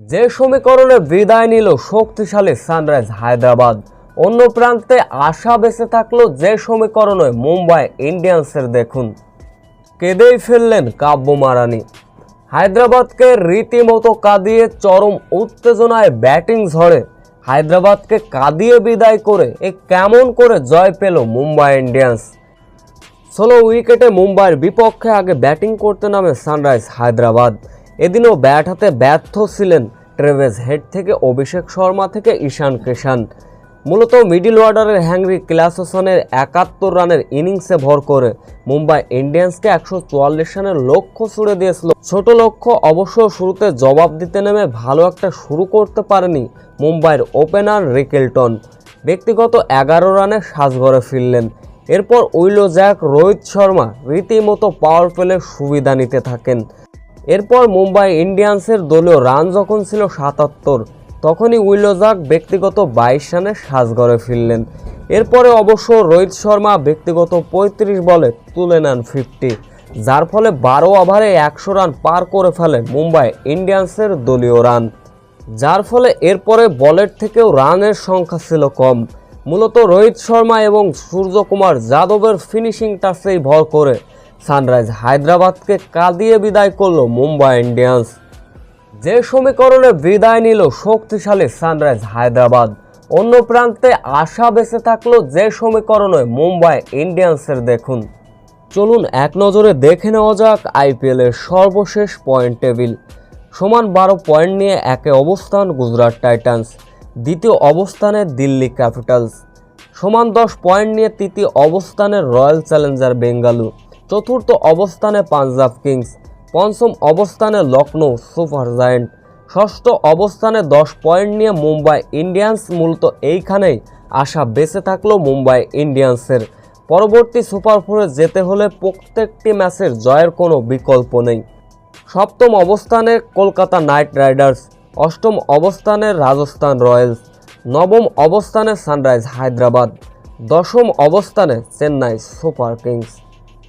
যে সমীকরণে বিদায় নিল শক্তিশালী সানরাইজ হায়দ্রাবাদ, অন্য প্রান্তে আশা বেঁচে থাকল যে সমীকরণে মুম্বাই ইন্ডিয়ান্সের দেখুন। কেঁদেই ফেললেন কাব্য মারানি হায়দ্রাবাদকে রীতিমতো কাঁদিয়ে চরম উত্তেজনায় ব্যাটিং ঝড়ে। হায়দ্রাবাদকে কাঁদিয়ে বিদায় করে এ কেমন করে জয় পেল মুম্বাই ইন্ডিয়ান্স। ষোলো উইকেটে মুম্বাইয়ের বিপক্ষে আগে ব্যাটিং করতে নামে সানরাইজ হায়দ্রাবাদ। এদিনও ব্যাট হাতে ব্যর্থ ছিলেন ট্রেভেজ হেড থেকে অভিষেক শর্মা থেকে ঈশান কিষান মূলত মিডিল অর্ডারের হ্যাংরি ক্লাসেসনের একাত্তর রানের ইনিংসে ভর করে মুম্বাই ইন্ডিয়ান্সকে একশো চুয়াল্লিশ রানের লক্ষ্য ছুড়ে দিয়েছিল। ছোট লক্ষ্য অবশ্য শুরুতে জবাব দিতে নেমে ভালো একটা শুরু করতে পারেনি মুম্বাইয়ের ওপেনার রিকেলটন। ব্যক্তিগত এগারো রানে সাজঘরে ফিরলেন। এরপর উইলো জ্যাক, রোহিত শর্মা রীতিমতো পাওয়ার প্লে সুবিধা নিতে থাকেন। এরপর মুম্বাই ইন্ডিয়ান্সের দলীয় রান যখন ছিল সাতাত্তর, তখনই উইলোজাক ব্যক্তিগত বাইশ রানে সাজঘরে ফিরলেন। এরপরে অবশ্য রোহিত শর্মা ব্যক্তিগত পঁয়ত্রিশ বলে তুলে নেন ফিফটি, যার ফলে বারো ওভারে একশো রান পার করে ফেলে মুম্বাই ইন্ডিয়ান্সের দলীয় রান, যার ফলে এরপরে বলের থেকেও রানের সংখ্যা ছিল কম। মূলত রোহিত শর্মা এবং সূর্যকুমার যাদবের ফিনিশিং টাচেই ভর করে। সানরাইজ হায়দ্রাবাদকে কাঁদিয়ে বিদায় করল মুম্বাই ইন্ডিয়ান্স। যে সমীকরণে বিদায় নিল শক্তিশালী সানরাইজ হায়দ্রাবাদ, অন্য প্রান্তে আশা বেঁচে থাকল যে সমীকরণে মুম্বাই ইন্ডিয়ান্সের দেখুন। চলুন এক নজরে দেখে নেওয়া যাক আইপিএলের সর্বশেষ পয়েন্ট টেবিল। সমান বারো পয়েন্ট নিয়ে একে অবস্থান গুজরাট টাইটান্স, দ্বিতীয় অবস্থানে দিল্লি ক্যাপিটালস। সমান দশ পয়েন্ট নিয়ে তৃতীয় অবস্থানে রয়্যাল চ্যালেঞ্জার বেঙ্গালু চতুর্থ অবস্থানে পাঞ্জাব কিংস, পঞ্চম অবস্থানে লখনৌ সুপার জায়েন্ট, ষষ্ঠ অবস্থানে দশ পয়েন্ট নিয়ে মুম্বাই ইন্ডিয়ান্স মূলত এইখানেই আশা বেঁচে থাকল মুম্বাই ইন্ডিয়ান্সের। পরবর্তী সুপার ফোরে যেতে হলে প্রত্যেকটি ম্যাচের জয়ের কোনো বিকল্প নেই। সপ্তম অবস্থানে কলকাতা নাইট রাইডার্স, অষ্টম অবস্থানে রাজস্থান রয়্যালস, নবম অবস্থানে সানরাইজ হায়দ্রাবাদ, দশম অবস্থানে চেন্নাই সুপার কিংস।